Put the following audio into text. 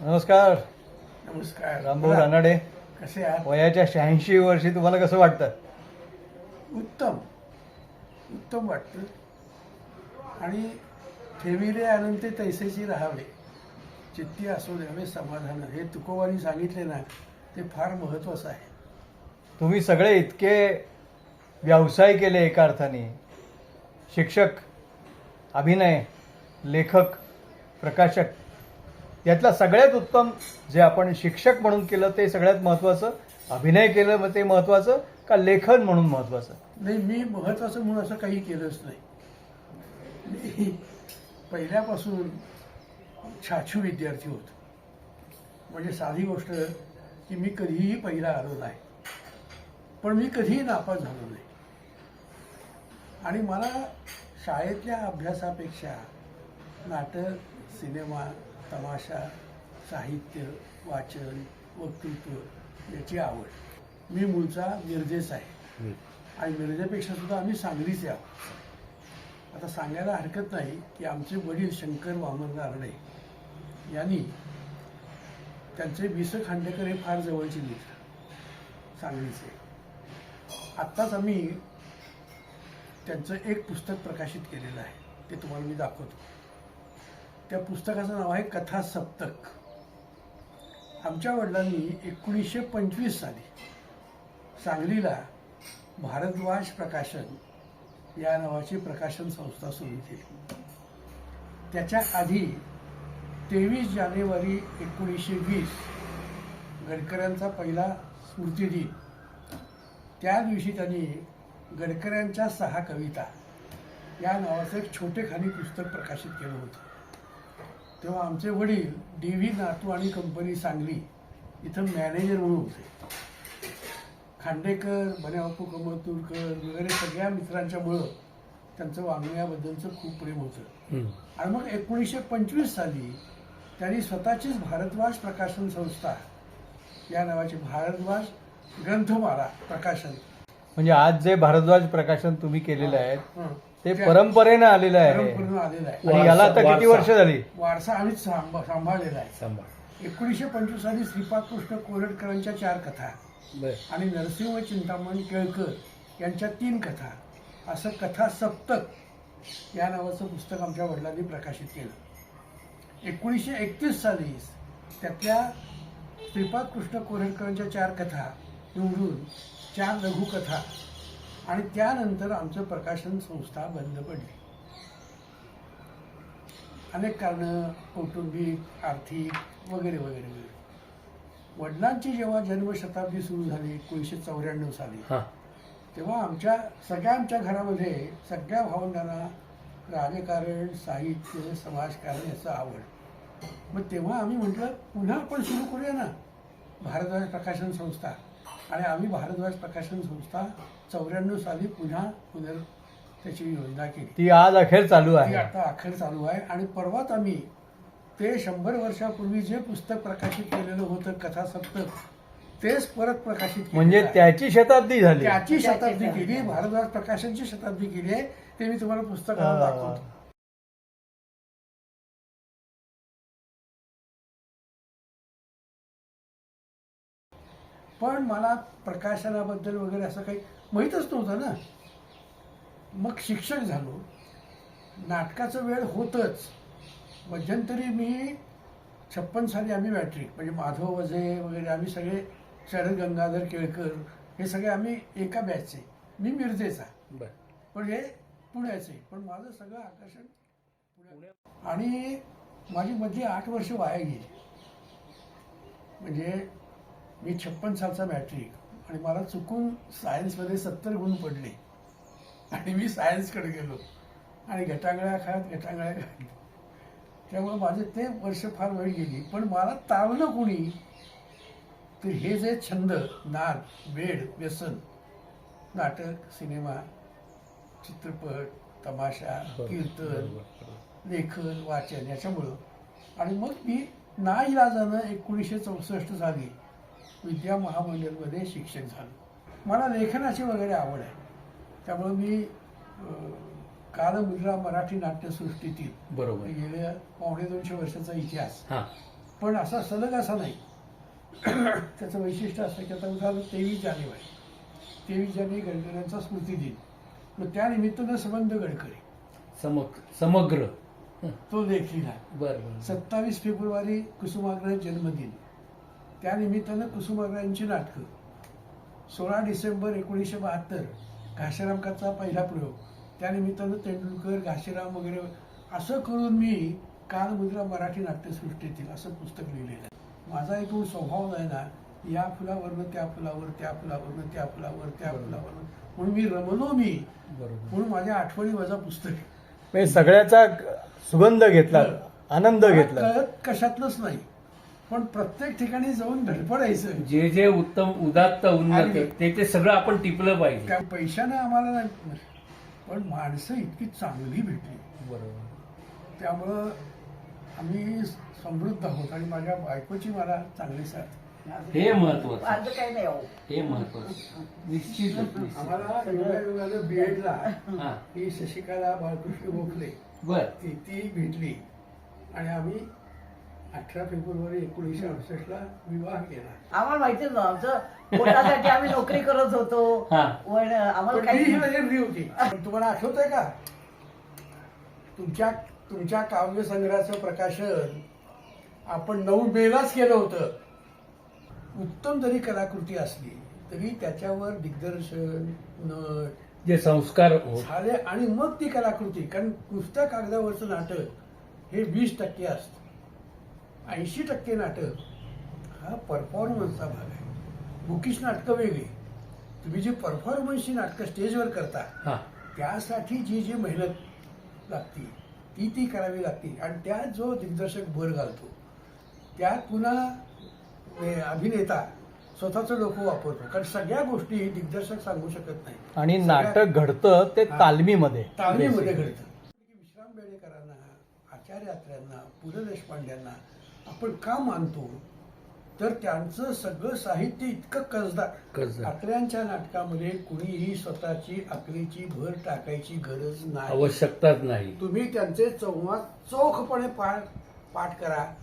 नमस्कार. नमस्कार. रामभाऊ बोला. रानडे. कसे आहात? वयाच्या शहाऐंशी वर्षी तुम्हाला कसं वाटतं? उत्तम. उत्तम वाटतं. आणि ठेविले अनंते तैसेची राहावे. चित्ती असू द्यावे समाधान. हे तुकोबांनी सांगितले ना ते फार महत्वाचं आहे. तुम्ही सगळे इतके व्यवसाय केले एका अर्थाने. शिक्षक अभिनय लेखक प्रकाशक. यातला सगळ्यात उत्तम जे आपण शिक्षक म्हणून केलं ते सगळ्यात महत्त्वाचं अभिनय केलं मग ते महत्त्वाचं का लेखन म्हणून महत्त्वाचं नाही मी महत्वाचं म्हणून असं काही केलंच नाही. मी पहिल्यापासून छाछू विद्यार्थी होतो. म्हणजे साधी गोष्ट की मी कधीही पहिला आलो नाही. पण मी कधीही नापास झालो नाही. आणि मला शाळेतल्या अभ्यासापेक्षा नाटक सिनेमा तमाशा साहित्य वाचन वक्तृत्व याची आवड. मी मूळचा मिरजेच आहे. आणि मिरजेपेक्षा सुद्धा आम्ही सांगलीचे आहोत. आता सांगायला हरकत नाही की आमचे वडील शंकर वामन नारळे यांनी त्यांचे विस खांडेकर हे फार जवळचे मित्र सांगलीचे. आत्ताच आम्ही त्यांचं एक पुस्तक प्रकाशित केलेलं आहे. ते तुम्हाला मी दाखवतो. त्या पुस्तकाचं नाव आहे कथा सप्तक. आमच्या वडिलांनी एकोणीसशे पंचवीस साली सांगलीला भारद्वाज प्रकाशन या नावाची प्रकाशन संस्था सुरू केली. त्याच्या आधी तेवीस जानेवारी एकोणीसशे वीस गडकऱ्यांचा पहिला स्मृतिदिन. त्या दिवशी त्यांनी गडकऱ्यांच्या सहा कविता या नावाचं एक छोटेखानी पुस्तक प्रकाशित केलं होतं. तेव्हा आमचे वडील डी व्ही नातू आणि कंपनी सांगली इथं मॅनेजर म्हणून होते. खांडेकर बन्याबापू कमळतूरकर वगैरे सगळ्या मित्रांच्यामुळं त्यांचं वाङ्मयाबद्दलचं खूप प्रेम होतं. आणि मग एकोणीसशे पंचवीस साली त्यांनी स्वतःचीच भारद्वाज प्रकाशन संस्था या नावाची भारद्वाज ग्रंथमाला प्रकाशन म्हणजे आज जे भारद्वाज प्रकाशन तुम्ही केलेलं आहे. ते परंपरेनं आलेलं आहे. परंपरेनं आलेलं आहे. आणि याला आता किती वर्ष झाली? वारसा आम्हीच सांभ- सांभाळलेला आहे. एकोणीसशे पंचवीस साली श्रीपाद कृष्ण कोरटकरांच्या चार कथा आणि नरसिंह चिंतामण केळकर यांच्या तीन कथा असं कथा सप्तक या नावाचं पुस्तक आमच्या वडिलांनी प्रकाशित केलं. एकोणीसशे एकतीस साली त्यातल्या श्रीपाद कृष्ण कोरटकरांच्या चार कथा निवडून चार लघुकथा आणि त्यानंतर आमचं प्रकाशन संस्था बंद पडली. अनेक कारणं कौटुंबिक आर्थिक वगैरे वगैरे वगैरे. वडिलांची जेव्हा जन्मशताब्दी सुरू झाली एकोणीसशे चौऱ्याण्णव साली तेव्हा आमच्या सगळ्या आमच्या घरामध्ये सगळ्या भावंडांना राजकारण साहित्य समाजकारण याचं आवड. मग तेव्हा आम्ही म्हटलं पुन्हा आपण सुरू करूया ना भारद्वाज प्रकाशन संस्था. आणि आम्ही भारद्वाज प्रकाशन संस्था चौऱ्याण्णव साली पुन्हा पुनर त्याची योजना केली. ती आज अखेर चालू ती आहे आता अखेर चालू आहे. आणि परवाच आम्ही ते शंभर वर्षापूर्वी जे पुस्तक प्रकाशित केलेलं होतं कथा सप्तक तेच परत प्रकाशित केलेलं म्हणजे आहे. त्याची शताब्दी झाली. त्याची शताब्दी केली. भारद्वाज प्रकाशनची शताब्दी केली आहे. ते मी तुम्हाला पुस्तकात दाखवतो. पण मला प्रकाशनाबद्दल वगैरे असं काही माहीतच नव्हतं ना. मग शिक्षक झालो. नाटकाचं वेळ होतच. मध्यंतरी मी छप्पन साली आम्ही मॅट्रिक म्हणजे माधव वझे वगैरे आम्ही सगळे शरद गंगाधर केळकर हे सगळे आम्ही एका बॅचचे मी मिरजेचा. पण हे पुण्याचे. पण माझं सगळं आकर्षण आणि माझी मधली आठ वर्ष वाया गेली. म्हणजे मी छप्पन सालचा मॅट्रिक आणि मला चुकून सायन्समध्ये सत्तर गुण पडले. आणि मी सायन्सकडे गेलो. आणि गटांगळ्या खात गटांगळ्या खात. त्यामुळे माझे ते वर्ष फार वेळ गेली. पण मला तावलं कोणी? तर हे जे छंद नाद वेड व्यसन नाटक सिनेमा चित्रपट तमाशा कीर्तन लेखन वाचन याच्यामुळं. आणि मग मी नाईलाजानं एकोणीसशे चौसष्ट साली विद्या महामंडळमध्ये शिक्षक झालो. मला लेखनाची वगैरे आवड आहे. त्यामुळे मी कालमुद्रा मराठी नाट्यसृष्टीतील बरोबर. गेल्या पावणे दोनशे वर्षाचा इतिहास. हां. पण असा सलग असा नाही. त्याचं वैशिष्ट्य असं की आता उदाहरण तेवीस जानेवारी. तेवीस जानेवारी गडकऱ्यांचा स्मृती दिन. मग त्या निमित्तानं संबंध गडकरी. समग समग्र. तो लेख लिहिला बरं बरं सत्तावीस फेब्रुवारी कुसुमाग्रह जन्मदिन. त्या निमित्तानं कुसुमाग्रहांची नाटकं. सोळा डिसेंबर एकोणीसशे बहात्तर घाशीरामकाचा पहिला प्रयोग. त्या निमित्तानं तेंडुलकर घाशीराम वगैरे असं करून मी कालमुद्रा मराठी नाट्यसृष्टीतील असं पुस्तक लिहिलेलं आहे. माझा एकूण स्वभाव आहे ना या फुलावरनं त्या फुलावर त्या फुलावरनं त्या फुलावर त्या फुलावरनं. म्हणून मी रमलो मी. म्हणून माझ्या आठवणी माझा पुस्तक म्हणजे सगळ्याचा सुगंध घेतला आनंद घेतला. कशातलंच नाही. पण प्रत्येक ठिकाणी जाऊन धडपडायचं. जे जे उत्तम उदात्त उन्नत आणि- ते ते सगळं आपण टिपलं पाहिजे. त्या पैशाने आम्हाला नाही पण माणसं इतकी चांगली भेटली. बरोबर. त्यामुळं आम्ही समृद्ध आहोत आणि माझ्या बायकोची मला चांगली साथ. हे महत्वाचं. माझं काही नाही हो. हे महत्वाचं. निश्चितच निश्चित आम्हाला योगायोगानं बीएडला हा. ही शशिकला बाळकृष्ण गोखले बर. ती ती भेटली. आणि आम्ही अठरा फेब्रुवारी एकोणीसशे अडुसष्टला विवाह केला. आम्हाला माहितीच ना आमचं पोटासाठी आम्ही नोकरी करत होतो. हा. पण आम्हाला पण काही ही होती. पण तुम्हाला आठवत आहे का? तुमच्या तुमच्या काव्यसंग्रहाचं प्रकाशन आपण नऊ मेलाच केलं होतं. उत्तम जरी कलाकृती असली तरी त्याच्यावर दिग्दर्शन नट जे संस्कार होत झाले आणि मग ती कलाकृती. कारण नुसत्या कागदावरचं नाटक हे वीस टक्के असतं. ऐंशी टक्के नाटक हा परफॉर्मन्सचा भाग आहे. बुकिश नाटकं वेगळी. तुम्ही जी परफॉर्मन्सची नाटकं स्टेजवर करता हा. त्यासाठी जी जी मेहनत लागती ती ती करावी लागती. आणि त्यात जो दिग्दर्शक भर घालतो त्यात पुन्हा अभिनेता स्वतःचं डोकं वापरतो. कारण सगळ्या गोष्टी दिग्दर्शक सांगू शकत नाही. आणि सगळ्या- नाटक घडतं ते हा. तालमीमध्ये तालमीमध्ये. घडतं. विश्राम बेडेकरांना आचार्य अत्र्यांना पु ल देशपांड्यांना आपण का मानतो? तर त्यांचं सगळं साहित्य इतकं कसदार. अत्र्यांच्या नाटकामध्ये कुणीही स्वतःची अकलीची भर टाकायची गरज नाही. आवश्यकताच नाही. तुम्ही त्यांचे संवाद चोखपणे पाठ पाठ करा.